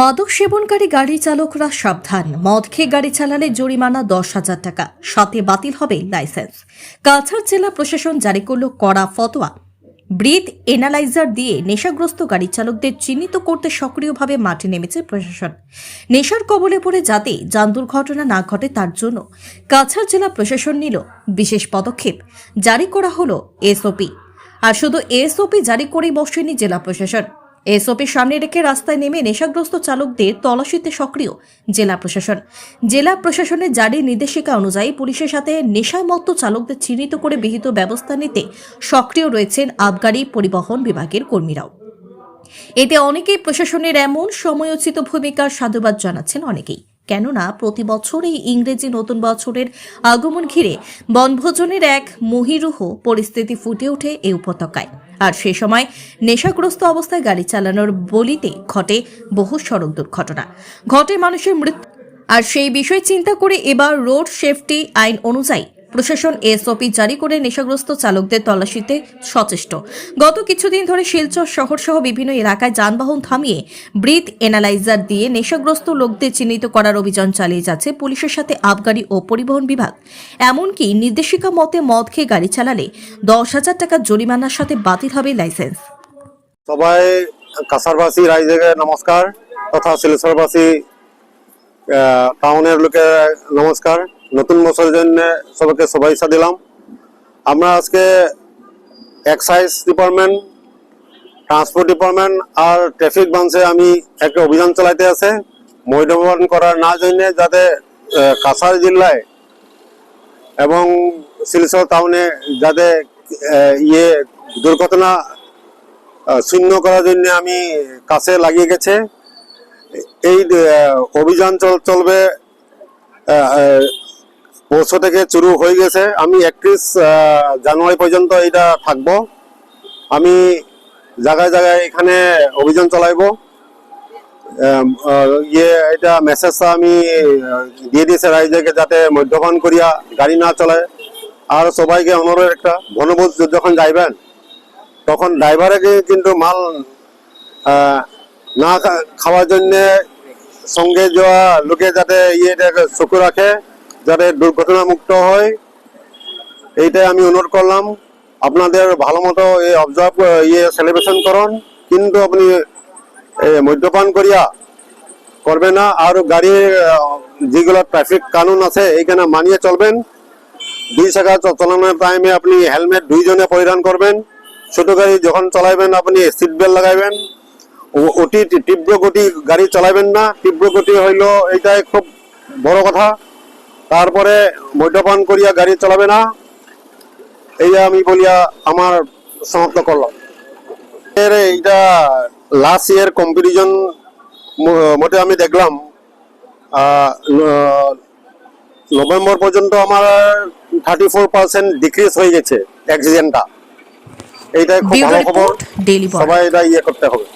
মাদক সেবনকারী গাড়ি চালকরা সাবধান। মদ খেয়ে গাড়ি চালালে জরিমানা দশ হাজার টাকা। সাথে বাতিল হবে লাইসেন্স। কাছাড় জেলা প্রশাসন জারি করল কড়া ফতোয়া। ব্রিথ এনালাইজার দিয়ে নেশাগ্রস্ত গাড়ি চালকদের চিহ্নিত করতে সক্রিয়ভাবে মাঠে নেমেছে প্রশাসন। নেশার কবলে পড়ে যাতে যান দুর্ঘটনা না ঘটে তার জন্য কাছাড় জেলা প্রশাসন নিল বিশেষ পদক্ষেপ। জারি করা হলো এসওপি। আর শুধু এসওপি জারি করেই বসেনি জেলা প্রশাসন। এসওপি সামনে রেখে রাস্তায় নেমে নেশাগ্রস্ত চালকদের তলাশিতে সক্রিয় জেলা প্রশাসন। জেলা প্রশাসনের জারি নির্দেশিকা অনুযায়ী পুলিশের সাথে নেশামত্ত চালকদের চিহ্নিত করে বিহিত ব্যবস্থা নিতে সক্রিয় রয়েছেন আবগারি পরিবহন বিভাগের কর্মীরাও। এতে অনেকেই প্রশাসনের এমন সময়োচিত ভূমিকার সাধুবাদ জানাচ্ছেন অনেকেই। কেননা, প্রতি বছর এই ইংরেজি নতুন বছরের আগমন ঘিরে বনভোজনের এক মহিরুহ পরিস্থিতি ফুটে ওঠে এই উপত্যকায়। আর সে সময় নেশাগ্রস্ত অবস্থায় গাড়ি চালানোর বলিতে ঘটে বহু সড়ক দুর্ঘটনা। ঘটে মানুষের মৃত্যু। আর সেই বিষয়ে চিন্তা করে এবার রোড সেফটি আইন অনুযায়ী প্রশাসন এসওপি জারি করে নেশাগ্রস্ত চালকদের তল্লাশিতে সচেষ্ট। গত কিছুদিন ধরে শিলচর শহর সহ বিভিন্ন এলাকায় যানবাহন থামিয়ে ব্রিথ এনালাইজার দিয়ে নেশাগ্রস্ত লোকদের চিহ্নিত করার অভিযান চালিয়ে যাচ্ছে পুলিশের সাথে আবগারি ও পরিবহন বিভাগ। এমনকি নির্দেশিকা মতে মদ খেয়ে গাড়ি চালালে দশ হাজার টাকা জরিমানার সাথে বাতিল হবে লাইসেন্স। সবাই কাছারবাসী রাইজেকে নমস্কার। তথা শিলচরবাসী টাউনের লোকে নমস্কার। নতুন বছরের জন্য সবাইকে শুভেচ্ছা দিলাম। আমরা আজকে এক্সাইজ ডিপার্টমেন্ট ট্রান্সপোর্ট ডিপার্টমেন্ট আর ট্রাফিক ব্রাঞ্চে আমি একটা অভিযান চালাইতে আছে। মদ্যপান করার না জন্য যাতে কাছাড় জেলায় এবং শিলচর টাউনে যাতে ইয়ে দুর্ঘটনা শূন্য করার জন্য আমি কাছে লাগিয়ে গেছে। এই অভিযান চল- চলবে পরশু থেকে শুরু হয়ে গেছে। আমি একত্রিশ জানুয়ারি পর্যন্ত এটা থাকব। আমি জায়গায় জায়গায় এখানে অভিযান চালাইব। ইয়ে এটা মেসেজটা আমি দিয়ে দিয়েছে রাইজকে যাতে মদ্যপান করিয়া গাড়ি না চলায়। আর সবাইকে অনুরোধ একটা, বনভোজ যখন যাইবেন, তখন ড্রাইভারকে কিন্তু মাল না খাওয়ার জন্য সঙ্গে যাওয়া লোকে যাতে ইয়েটাকে চকু রাখে। যাতে দুর্ঘটনা মুক্ত হয় এইটাই আমি অনুরোধ করলাম। আপনাদের ভালো মতো এই অবজার্ভ ইয়ে সেলিব্রেশন করুন কিন্তু আপনি মদ্যপান করিয়া করবে না। আর আহ, যেগুলো ট্রাফিক কানুন আছে এইখানে মানিয়ে চলবেন। দুই চাকা চালানোর টাইমে আপনি হেলমেট দুইজনে পরিধান করবেন। ছোট গাড়ি যখন চালাবেন আপনি সিট বেল্ট লাগাইবেন। অতি তীব্র গতি গাড়ি চালাবেন না। তীব্র গতি হইল এইটাই খুব বড় কথা। তারপরে মদ্যপান করিয়া গাড়ি চালাবে না এই আমি বলিয়া আমার সমাপ্ত করলাম। এর এইটা লাস্ট ইয়ার কম্পিটিশন মোটে আমি দেখলাম নভেম্বর পর্যন্ত আমার থার্টি ফোর পার্সেন্ট ডিক্রিজ হয়ে গেছে অ্যাক্সিডেন্টটা এইটাই খুব ভালো খবর। সবাই এটা ইয়ে করতে হবে।